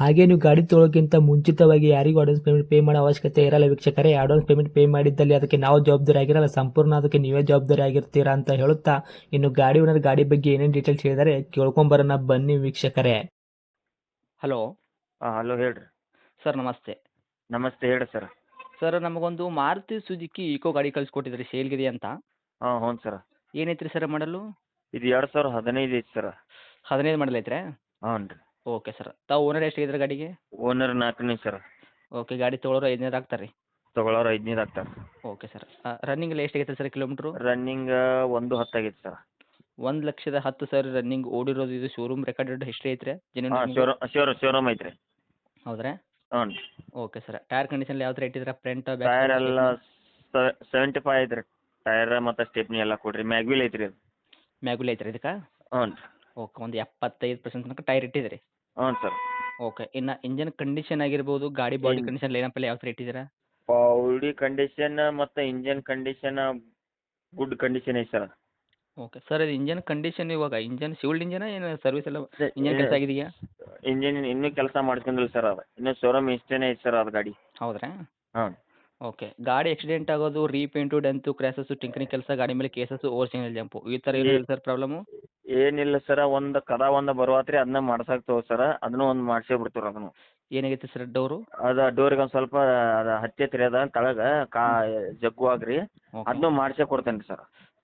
ಹಾಗೆ ನೀವು ಗಾಡಿ ತೊಳೋಕ್ಕಿಂತ ಮುಂಚಿತವಾಗಿ ಯಾರಿಗೂ ಅಡ್ವಾನ್ಸ್ ಪೇಮೆಂಟ್ ಪೇ ಮಾಡೋ ಅವಶ್ಯಕತೆ ಇರಲ್ಲ ವೀಕ್ಷಕರೇ. ಅಡ್ವಾನ್ಸ್ ಪೇಮೆಂಟ್ ಪೇ ಮಾಡಿದ್ದಲ್ಲಿ ಅದಕ್ಕೆ ನಾವು ಜವಾಬ್ದಾರಿ ಆಗಿರಲ್ಲ. ಸಂಪೂರ್ಣ ಅದಕ್ಕೆ ನೀವೇ ಜವಾಬ್ದಾರಿ ಆಗಿರ್ತೀರಾ ಅಂತ ಹೇಳುತ್ತಾ ಇನ್ನು ಗಾಡಿ ಓನರ್ ಗಾಡಿ ಬಗ್ಗೆ ಏನೇನು ಡೀಟೇಲ್ಸ್ ಹೇಳಿದರೆ ಕೇಳ್ಕೊಂಬರೋಣ. ಬನ್ನಿ ವೀಕ್ಷಕರೇ. ಹಲೋ ಹಾಂ ಹಲೋ ಹೇಳ್ರಿ. ಸರ್ ನಮಸ್ತೆ. ನಮಸ್ತೆ ಹೇಳಿ ಸರ್ ಸರ್ ನಮಗೊಂದು ಮಾರುತಿ ಸುಜುಕಿ ಈಕೋ ಗಾಡಿ ಕಳಿಸ್ಕೊಟ್ಟಿದ್ರಿ. ಸೇಲ್ಗಿದೆ ಅಂತ. ಹಾಂ ಹ್ಞೂ ಸರ್ ಏನೈತ್ರಿ ಸರ್ ಮಾಡಲು? ಇದು ಎರಡು ಸಾವಿರ ಹದಿನೈದು ಐತಿ ಸರ್ ಹದಿನೈದು ಮಾಡಲ್ ಐತ್ರಿ? ಹ್ಞೂ ರೀ. Okay sir. ತಾವು ಓನರ್ ಎಷ್ಟಾಗಿದ್ರಿ ಗಾಡಿಗೆ? ಓನರ್ ನಾಲ್ಕನೇ ಸರ್. ಓಕೆ ಗಾಡಿ ತೊಗೊಳೋರು ಐದನೇದು ಆಗ್ತಾರೆ ರೀ ತೊಗೊಳೋರು ಐದನೇದು ಆಗ್ತಾರೆ ಓಕೆ ಸರ್. ರನ್ನಿಂಗ್ ಎಲ್ಲ ಎಷ್ಟಾಗೈತೆ ಸರ್ ಕಿಲೋಮೀಟ್ರು ರನ್ನಿಂಗ್ ಒಂದು ಆಗಿತ್ತು ಸರ್. ಒಂದು ಲಕ್ಷದ ಹತ್ತು ಸಾವಿರ ರನ್ನಿಂಗ್ ಓಡಿರೋದು ಇದು ಶೋರೂಮ್ ರೆಕಾರ್ಡೆಡ್ ಹಿಸ್ಟ್ರಿ ಐತ್ರಿ? ಹಾಂ ಶೋರೂಮ್ ಶೋರೂಮ್ ಶೋರೂಮ್ ಐತ್ರಿ. ಹೌದ್ರಾ? ಹ್ಞೂ ರೀ. Okay sir. ಟೈರ್ ಕಂಡೀಷನ್ ಯಾವ ಥರ ಇಟ್ಟಿದ್ರೆ ಫ್ರಂಟ್ ಟೈರ್ ಎಲ್ಲ ಸೆವೆಂಟಿ ಫೈವ್ ಐತ್ರಿ. ಟೈರ್ ಮತ್ತು ಸ್ಟೆಪ್ನಿ ಎಲ್ಲ ಕೊಡ್ರಿ. ಮ್ಯಾಗ್ವಿಲ್ ಐತ್ರಿ ಅದು. ಮ್ಯಾಗ್ವಿಲ್ ಐತ್ರಿ ಇದಕ್ಕೆ? ಹ್ಞೂ ರೀ. ಓಕೆ ಒಂದು ಎಪ್ಪತ್ತೈದು ಪರ್ಸೆಂಟ್ ತನಕ ಟೈರ್ ಇಟ್ಟಿದ್ರಿ ಹ್ಞೂ ಸರ್. ಓಕೆ ಇನ್ನ ಇಂಜನ್ ಕಂಡೀಷನ್ ಆಗಿರ್ಬೋದು ಗಾಡಿ ಬಾಡಿ ಕಂಡೀಷನ್ ಏನಪ್ಪ ಯಾವ ಥರ ಇಟ್ಟಿದ್ದೀರಾ? ಬಾಡಿ ಕಂಡೀಷನ್ ಮತ್ತು ಇಂಜನ್ ಕಂಡೀಷನ್ ಗುಡ್ ಕಂಡೀಷನ್ ಐತೆ ಸರ್. ಓಕೆ ಸರ್ ಇದು ಇಂಜನ್ ಕಂಡೀಷನ್ ಇವಾಗ ಇಂಜನ್ ಸಿವಿಲ್ಡ್ ಇಂಜನ ಏನು ಸರ್ವಿಸ್ ಎಲ್ಲ ಇಂಜನ್ ಕೆಲಸ ಆಗಿದೆಯಾ? ಇಂಜಿನ್ ಇನ್ನೂ ಕೆಲಸ ಮಾಡ್ಕೊಂಡಿಲ್ಲ ಸರ್ ಅದು. ಇನ್ನೂ ಶೋರೂಮ್ ಇಷ್ಟೇನೆ ಐತಿ ಸರ್ ಅದು ಗಾಡಿ. ಹೌದ್ರಾ? ಹಾಂ. ಓಕೆ ಗಾಡಿ ಆಕ್ಸಿಡೆಂಟ್ ಆಗೋದು ರೀಪೇಂಟು ಡೆಂತು ಕ್ರ್ಯಾಸಸ್ಸು ಟಿಂಕರಿಂಗ್ ಕೆಲಸ ಗಾಡಿ ಮೇಲೆ ಕೇಸಸ್ಸು ಓವರ್ ಸಿಂಗಲ್ ಜಂಪು ಈ ಥರ ಏನು ಇಲ್ಲ ಸರ್ ಪ್ರಾಬ್ಲಮು ಏನಿಲ್ಲ ಸರ ಒಂದು ಕದ ಒಂದು ಬರುವಾತ್ರಿ ಅದನ್ನ ಮಾಡ್ಸಕ್ ತಗೋ ಸರ ಅದನ್ನು ಒಂದು ಮಾಡ್ಸೇ ಬಿಡ್ತೀವಿ ಅದನ್ನು. ಏನಾಗೈತಿ ಸರ್ ಡೋರು? ಅದು ಡೋರಿಗೆ ಒಂದು ಸ್ವಲ್ಪ ಅದು ಹತ್ತೈತ್ರಿ ಅದ ತಳಗ ಕಾ ಜಗ್ಗು ಆಗ್ರಿ ಅದನ್ನು ಮಾಡ್ಸೇ ಕೊಡ್ತೇನೆ ರೀ ಸರ್.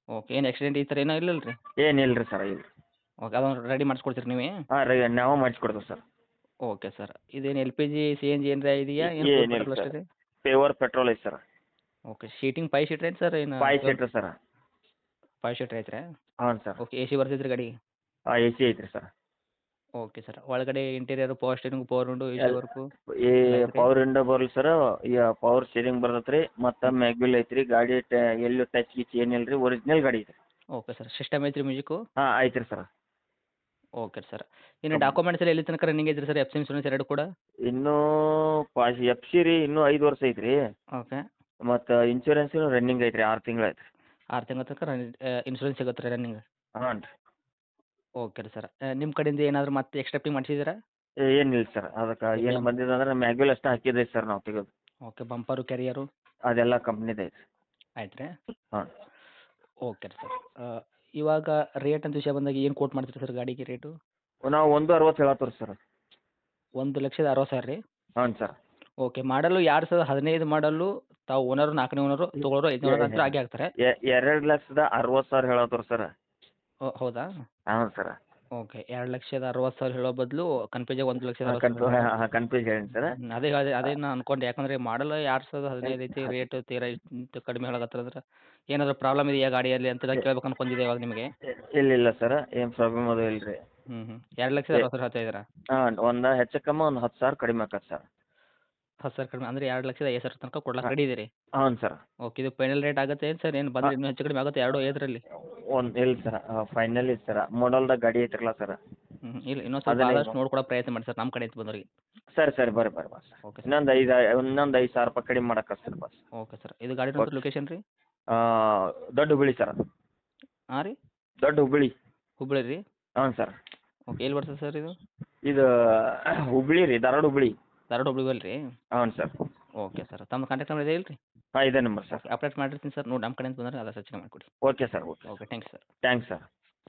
ಓಕೆ ಏನು ಆಕ್ಸಿಡೆಂಟ್ ಈ ಥರ ಏನೋ ಇಲ್ಲಲ್ಲ ರೀ ಏನಿಲ್ಲ ರೀ ಸರ್ ಇಲ್ಲ. ಓಕೆ ಅದನ್ನ ರೆಡಿ ಮಾಡಿಸ್ಕೊಡ್ತೀರಿ ನೀವೇ? ಹಾಂ ರೀ ನಾವು ಮಾಡಿಸ್ಕೊಡ್ತೀವಿ ಸರ್. ಓಕೆ ಸರ್ ಇದೇನು L P G C N G ಏನಾರ ಇದೆಯಾ? ಏನಿಲ್ಲ ಸರ್. ಪೇವರ್ ಪೆಟ್ರೋಲ್ ಐತಿ sir. Okay seating five seater ಐತೆ ಸರ್ ಏನು five seater sir. Five seater ಐತ್ರಾ? ಹಾಂ ಸರ್. ಓಕೆ ಎ ಸಿ ಬರ್ತೈತ್ರಿ ಗಾಡಿ? ಹಾಂ ಎ ಸಿ ಐತ್ರಿ ಸರ್. Okay sir. ಒಳಗಡೆ interior power steering power window A C work ಈ ಪವರ್ ವಿಂಡೋ ಬರಲಿ ಸರ್ ಈ ಪವರ್ ಸ್ಟೀರಿಂಗ್ ಬರ್ತೈತೆ ರೀ ಮತ್ತು ಮ್ಯಾಗ್ವಿಲ್ ಐತ್ರಿ. ಗಾಡಿ ಟ ಎಲ್ಲೂ ಟಚ್ ಗಿಚ್ ಏನಿಲ್ಲ ರೀ ಒರಿಜಿನಲ್ ಗಾಡಿ ಐತ್ರಿ. ಓಕೆ ಸರ್ ಸಿಸ್ಟಮ್ ಐತ್ರಿ ಮ್ಯೂಸಿಕ್ಕು ಹಾಂ ಐತ್ರಿ ಸರ್ ಓಕೆ ಸರ್ ಇನ್ನು ಡಾಕ್ಯುಮೆಂಟ್ಸ್ ಎಲ್ಲ ಎಲ್ಲಿ ತನಕ ರನ್ನಿಂಗ್ ಐತ್ರಿ ಸರ್ ಎಫ್ ಸಿ ಇನ್ಶೂರೆನ್ಸ್ ಎರಡು ಕೂಡ? ಇನ್ನೂ ಪಾಸ್ ಎಫ್ ಸಿ ರೀ ಇನ್ನೂ ಐದು ವರ್ಷ ಐತ್ರಿ. ಓಕೆ ಮತ್ತು ಇನ್ಶೂರೆನ್ಸ್ ರನ್ನಿಂಗ್ ಐತ್ರಿ. ಆರು ತಿಂಗಳು ಐತ್ರಿ. ಆರು ತಿಂಗಳ ತನಕ ರನ್ ಇನ್ಶೂರೆನ್ಸ್ ಸಿಗುತ್ತೆ ರೀ ರನ್ನಿಂಗ್ ಹಾಂ ರೀ. ಓಕೆ ರೀ ಸರ್ ನಿಮ್ಮ ಕಡೆಯಿಂದ ಏನಾದರೂ ಮತ್ತೆ ಎಕ್ಸ್ಟ್ರಾ ಪೇ ಮಾಡಿಸಿದ್ದೀರಾ? ಏನಿಲ್ಲ ಸರ್ ಅದಕ್ಕೆ ಏನು ಬಂದಿದೆ ಅಂದ್ರೆ ಮ್ಯಾಗ್ಯೂಲ್ ಅಷ್ಟೇ ಹಾಕಿದ್ರಿ ಸರ್ ನಾವು ತೆಗೆದು. ಓಕೆ ಬಂಪರು ಕೆರಿಯರು ಅದೆಲ್ಲ ಕಂಪ್ನಿದು ಆಯ್ತು ರೀ. ಹಾಂ. ಓಕೆ ರೀ ಸರ್ ಇವಾಗ ರೇಟ್ ಅಂತ ವಿಷಯ ಬಂದಾಗ ಏನು ಕೋಟ್ ಮಾಡ್ತೀರಿ ಸರ್ ಗಾಡಿಗೆ ರೇಟು ನಾವು ಒಂದು ಅರವತ್ತು ಹೇಳತ್ತೀವಿ ಸರ್ ಒಂದು ಲಕ್ಷದ ಅರವತ್ತು ಸಾವಿರ ರೀ? ಹಾಂ ಸರ್ ಓಕೆ ಮಾಡಲು ಎರಡು ಸಾವಿರದ ಹದಿನೈದು ಮಾಡಲು ತಾವು ಓನರ್ ನಾಲ್ಕನೇ ಓನರು ತೊಗೊಳೋರು ಐದನೇ ಓನರ್ ಅಂತ ಆಗೇ ಆಗ್ತಾರೆ ಎರಡು ಲಕ್ಷದ ಅರವತ್ತು ಸಾವಿರ ಹೇಳೋದ್ರ ಸರ್. ಹೌದಾ? ಹೌದು ಸರ್. ಓಕೆ ಎರಡು ಲಕ್ಷದ ಅರವತ್ತು ಸಾವಿರ ಹೇಳೋ ಬದಲು ಕನ್ಫ್ಯೂಜಾಗಿ ಒಂದು ಲಕ್ಷದ ಕನ್ಫ್ಯೂಸ್ ಕನ್ಫ್ಯೂಸ್ ಹೇಳಿ ಸರ್. ಅದೇ ಅದೇ ಅದೇ ನಾನು ಅನ್ಕೊಂಡೆ. ಯಾಕಂದ್ರೆ ಮಾಡಲ್ಲ ಎರಡು ಸಾವಿರದ ಹದಿನೈದು ಐತಿ ರೇಟ್ ತೀರಾ ಇಷ್ಟು ಕಡಿಮೆ ಹೇಳಕತ್ತಂದ್ರೆ ಏನಾದರೂ ಪ್ರಾಬ್ಲಮ್ ಇದೆಯಾ ಗಾಡಿಯಲ್ಲಿ ಅಂತ ಕೇಳ್ಬೇಕು ಅನ್ಕೊಂಡಿದ್ದೆ ಇವಾಗ ನಿಮಗೆ. ಇಲ್ಲ ಇಲ್ಲ ಸರ್ ಏನು ಪ್ರಾಬ್ಲಮ್ ಅದು ಇಲ್ಲ ರೀ ಹ್ಞೂ ಹ್ಞೂ ಎರಡು ಲಕ್ಷದ ಅರವತ್ತು ಸಾವಿರ ಹೇಳ್ತಾ ಇದ್ದೀರಾ? ಹಾಂ ಒಂದು ಹೆಚ್ಚು ಕಮ್ಮಿ ಒಂದು ಹತ್ತು ಸಾವಿರ ಕಡಿಮೆ ಆಕತ್ತೆ ಸರ್. ಹತ್ತು ಸಾವಿರ ಕಡಿಮೆ ಅಂದರೆ ಎರಡು ಲಕ್ಷದ ಐದು ಸಾವಿರ ತನಕ ಕೊಡ್ಲಾಕ ರೆಡಿ ಇದೀರಿ? ಹ್ಞೂ ಸರ್. ಓಕೆ ಇದು ಫೈನಲ್ ರೇಟ್ ಆಗುತ್ತೆ ಏನು ಸರ್? ಏನು ಬಂದರೆ ಇನ್ನೂ ಹೆಚ್ಚು ಕಡಿಮೆ ಆಗುತ್ತೆ ಎರಡು ಐದರಲ್ಲಿ? ಒಂದು ಇಲ್ಲ ಸರ್ ಫೈನಲ್ ಇದೆ ಸರ್. ಮಾಡಲ್ದಾಗ ಗಾಡಿ ಐತ್ರಲ್ಲ ಸರ್. ಹ್ಞೂ ಇಲ್ಲ ಇನ್ನೊಂದು ಸ್ವಲ್ಪ ಆದಷ್ಟು ನೋಡ್ಕೊಡೋ ಪ್ರಯತ್ನ ಮಾಡಿ ಸರ್ ನಮ್ಮ ಕಡೆ ಬಂದವ್ರಿಗೆ. ಸರಿ ಸರಿ ಬರ್ರಿ ಬರ್ರಿ ಬಸ್ ಓಕೆ ಸರ್. ಇನ್ನೊಂದು ಐದು ಇನ್ನೊಂದು ಐದು ಸಾವಿರ ರೂಪಾಯಿ ಕಡಿಮೆ ಮಾಡಕ್ಕೆ ಸರ್ ಬಸ್. Okay sir. ಇದು ಗಾಡಿ ಲೊಕೇಶನ್ ರೀ? ದೊಡ್ಡ ಹುಬ್ಬಳ್ಳಿ ಸರ್ ಹಾಂ ರೀ? ದೊಡ್ಡ ಹುಬ್ಬಳ್ಳಿ. ಹುಬ್ಬಳ್ಳಿ ರೀ? ಹಾಂ ಸರ್. ಓಕೆ ಎಲ್ಲಿ ಬರ್ತದೆ ಸರ್ ಇದು? ಇದು ಹುಬ್ಬಳ್ಳಿ ರೀ ಧಾರವಾಡ ಹುಬ್ಬಳ್ಳಿ. ಧಾರವಾಡ ಹುಬ್ಬಳ್ಳಿ ಅಲ್ಲ ರೀ? ಹ್ಞೂ ಸರ್. ಓಕೆ ಸರ್ ತಮ್ಮ ಕಾಂಟ್ಯಾಕ್ಟ್ ನಂಬರ್ ಇದೆ ಇಲ್ರಿ ಹಾಂ ಇದೇ ನಂಬರ್ ಸರ್. ಅಪ್ಡೇಟ್ ಮಾಡಿರ್ತೀನಿ ಸರ್ ನೋಡಿ ನಮ್ಮ ಕಡೆಯಿಂದ ಬಂದರೆ ಅದ ಸಚ್ಚಿನ ಮಾಡಿಕೊಡಿ. Okay sir okay okay thanks sir. Thanks sir.